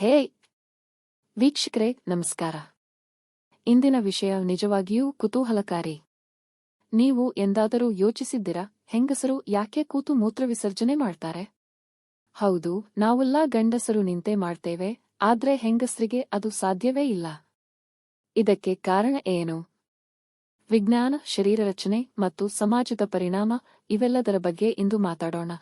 ಹೇ, ವೀಕ್ಷಕರೇ, ನಮಸ್ಕಾರ. ಇಂದಿನ ವಿಷಯ ನಿಜವಾಗಿಯೂ ಕುತೂಹಲಕಾರಿ. ನೀವು ಎಂದಾದರೂ ಯೋಚಿಸಿದ್ದೀರಾ, ಹೆಂಗಸರು ಯಾಕೆ ಕೂತು ಮೂತ್ರ ವಿಸರ್ಜನೆ ಮಾಡ್ತಾರೆ? ಹೌದು, ನಾವೆಲ್ಲ ಗಂಡಸರು ನಿಂತೆ ಮಾಡ್ತೇವೆ, ಆದ್ರೆ ಹೆಂಗಸರಿಗೆ ಅದು ಸಾಧ್ಯವೇ ಇಲ್ಲ. ಇದಕ್ಕೆ ಕಾರಣ ಏನು? ವಿಜ್ಞಾನ ಶರೀರ ರಚನೆ ಮತ್ತು ಸಮಾಜದ ಪರಿಣಾಮ ಇವೆಲ್ಲದರ ಬಗ್ಗೆ ಇಂದು ಮಾತಾಡೋಣ.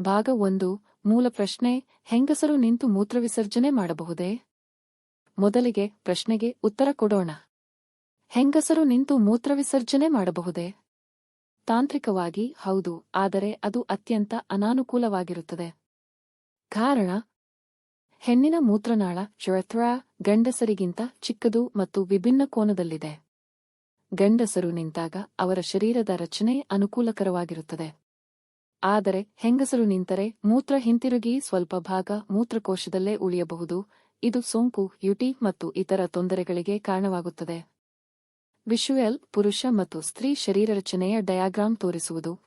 ಭಾಗ ಒಂದು ಮೂಲ ಪ್ರಶ್ನೆ, ಹೆಂಗಸರು ನಿಂತು ಮೂತ್ರ ವಿಸರ್ಜನೆ ಮಾಡಬಹುದೇ? ಮೊದಲಿಗೆ ಪ್ರಶ್ನೆಗೆ ಉತ್ತರ ಕೊಡೋಣ. ಹೆಂಗಸರು ನಿಂತು ಮೂತ್ರವಿಸರ್ಜನೆ ಮಾಡಬಹುದೇ? ತಾಂತ್ರಿಕವಾಗಿ ಹೌದು, ಆದರೆ ಅದು ಅತ್ಯಂತ ಅನಾನುಕೂಲವಾಗಿರುತ್ತದೆ. ಕಾರಣ, ಹೆಣ್ಣಿನ ಮೂತ್ರನಾಳ ಶ್ರಥ್ರಾ ಗಂಡಸರಿಗಿಂತ ಚಿಕ್ಕದು ಮತ್ತು ವಿಭಿನ್ನ ಕೋನದಲ್ಲಿದೆ. ಗಂಡಸರು ನಿಂತಾಗ ಅವರ ಶರೀರದ ರಚನೆ ಅನುಕೂಲಕರವಾಗಿರುತ್ತದೆ. ಆದರೆ ಹೆಂಗಸರು ನಿಂತರೆ ಮೂತ್ರ ಹಿಂತಿರುಗಿ ಸ್ವಲ್ಪ ಭಾಗ ಮೂತ್ರಕೋಶದಲ್ಲೇ ಉಳಿಯಬಹುದು. ಇದು ಸೋಂಕು, ಯುಟಿ ಮತ್ತು ಇತರ ತೊಂದರೆಗಳಿಗೆ ಕಾರಣವಾಗುತ್ತದೆ. ವಿಶುಯಲ್ ಪುರುಷ ಮತ್ತು ಸ್ತ್ರೀ ಶರೀರ ರಚನೆಯ ಡಯಾಗ್ರಾಮ್ ತೋರಿಸುವುದು.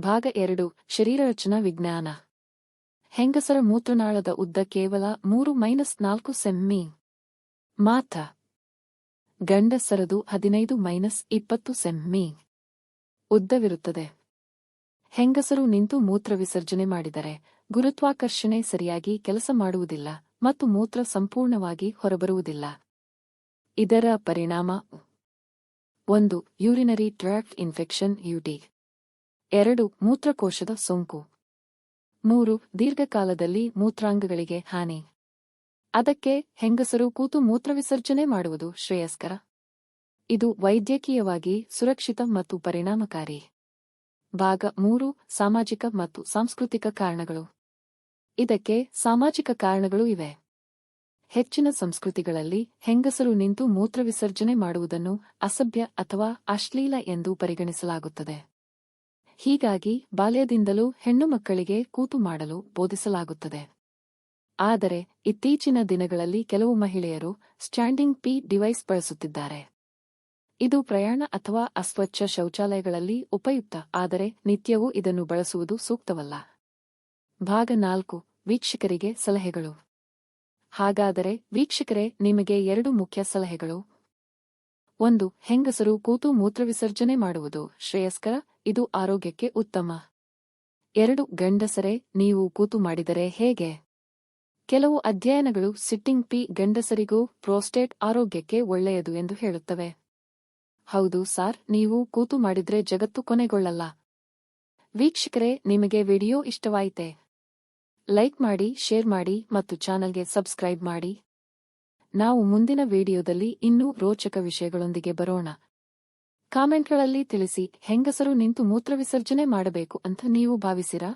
ಭಾಗ ಎರಡು, ಶರೀರರಚನಾ ವಿಜ್ಞಾನ. ಹೆಂಗಸರ ಮೂತ್ರನಾಳದ ಉದ್ದ ಕೇವಲ ಮೂರು ಮೈನಸ್ ನಾಲ್ಕು ಸೆಮ್ಮಿ ಮಾತ ಗಂಡಸರದು ಹದಿನೈದು ಮೈನಸ್ ಇಪ್ಪತ್ತು ಸೆಮ್ಮಿ ಉದ್ದವಿರುತ್ತದೆ. ಹೆಂಗಸರು ನಿಂತು ಮೂತ್ರ ವಿಸರ್ಜನೆ ಮಾಡಿದರೆ ಗುರುತ್ವಾಕರ್ಷಣೆ ಸರಿಯಾಗಿ ಕೆಲಸ ಮಾಡುವುದಿಲ್ಲ ಮತ್ತು ಮೂತ್ರ ಸಂಪೂರ್ಣವಾಗಿ ಹೊರಬರುವುದಿಲ್ಲ. ಇದರ ಪರಿಣಾಮ ಒಂದು, ಯೂರಿನರಿ ಟ್ರ್ಯಾಕ್ಟ್ ಇನ್ಫೆಕ್ಷನ್, ಯುಟಿ. ಎರಡು, ಮೂತ್ರಕೋಶದ ಸೋಂಕು. ಮೂರು, ದೀರ್ಘಕಾಲದಲ್ಲಿ ಮೂತ್ರಾಂಗಗಳಿಗೆ ಹಾನಿ. ಅದಕ್ಕೆ ಹೆಂಗಸರು ಕೂತು ಮೂತ್ರವಿಸರ್ಜನೆ ಮಾಡುವುದು ಶ್ರೇಯಸ್ಕರ. ಇದು ವೈದ್ಯಕೀಯವಾಗಿ ಸುರಕ್ಷಿತ ಮತ್ತು ಪರಿಣಾಮಕಾರಿ. ಭಾಗ ಮೂರು, ಸಾಮಾಜಿಕ ಮತ್ತು ಸಾಂಸ್ಕೃತಿಕ ಕಾರಣಗಳು. ಇದಕ್ಕೆ ಸಾಮಾಜಿಕ ಕಾರಣಗಳು ಇವೆ. ಹೆಚ್ಚಿನ ಸಂಸ್ಕೃತಿಗಳಲ್ಲಿ ಹೆಂಗಸರು ನಿಂತು ಮೂತ್ರ ವಿಸರ್ಜನೆ ಮಾಡುವುದನ್ನು ಅಸಭ್ಯ ಅಥವಾ ಅಶ್ಲೀಲ ಎಂದು ಪರಿಗಣಿಸಲಾಗುತ್ತದೆ. ಹೀಗಾಗಿ ಬಾಲ್ಯದಿಂದಲೂ ಹೆಣ್ಣು ಮಕ್ಕಳಿಗೆ ಕೂತು ಮಾಡಲು ಬೋಧಿಸಲಾಗುತ್ತದೆ. ಆದರೆ ಇತ್ತೀಚಿನ ದಿನಗಳಲ್ಲಿ ಕೆಲವು ಮಹಿಳೆಯರು ಸ್ಟ್ಯಾಂಡಿಂಗ್ ಪಿ ಡಿವೈಸ್ ಬಳಸುತ್ತಿದ್ದಾರೆ. ಇದು ಪ್ರಯಾಣ ಅಥವಾ ಅಸ್ವಚ್ಛ ಶೌಚಾಲಯಗಳಲ್ಲಿ ಉಪಯುಕ್ತ, ಆದರೆ ನಿತ್ಯವೂ ಇದನ್ನು ಬಳಸುವುದು ಸೂಕ್ತವಲ್ಲ. ಭಾಗ ನಾಲ್ಕು, ವೀಕ್ಷಕರಿಗೆ ಸಲಹೆಗಳು. ಹಾಗಾದರೆ, ವೀಕ್ಷಕರೇ, ನಿಮಗೆ ಎರಡು ಮುಖ್ಯ ಸಲಹೆಗಳು. ಒಂದು, ಹೆಂಗಸರು ಕೂತು ಮೂತ್ರವಿಸರ್ಜನೆ ಮಾಡುವುದು ಶ್ರೇಯಸ್ಕರ, ಇದು ಆರೋಗ್ಯಕ್ಕೆ ಉತ್ತಮ. ಎರಡು, ಗಂಡಸರೇ, ನೀವು ಕೂತು ಮಾಡಿದರೆ ಹೇಗೆ? ಕೆಲವು ಅಧ್ಯಯನಗಳು ಸಿಟ್ಟಿಂಗ್ ಪಿ ಗಂಡಸರಿಗೂ ಪ್ರೋಸ್ಟೇಟ್ ಆರೋಗ್ಯಕ್ಕೆ ಒಳ್ಳೆಯದು ಎಂದು ಹೇಳುತ್ತವೆ. ಹೌದು ಸಾರ್, ನೀವು ಕೂತು ಮಾಡಿದ್ರೆ ಜಗತ್ತು ಕೊನೆಗೊಳ್ಳಲ್ಲ. ವೀಕ್ಷಕರೇ, ನಿಮಗೆ ವಿಡಿಯೋ ಇಷ್ಟವಾಯಿತೆ. ಲೈಕ್ ಮಾಡಿ, ಶೇರ್ ಮಾಡಿ ಮತ್ತು ಚಾನಲ್ಗೆ ಸಬ್ಸ್ಕ್ರೈಬ್ ಮಾಡಿ. ನಾವು ಮುಂದಿನ ವಿಡಿಯೋದಲ್ಲಿ ಇನ್ನೂ ರೋಚಕ ವಿಷಯಗಳೊಂದಿಗೆ ಬರೋಣ. ಕಾಮೆಂಟ್ಗಳಲ್ಲಿ ತಿಳಿಸಿ, ಹೆಂಗಸರು ನಿಂತು ಮೂತ್ರ ವಿಸರ್ಜನೆ ಮಾಡಬೇಕು ಅಂತ ನೀವು ಭಾವಿಸಿರಾ?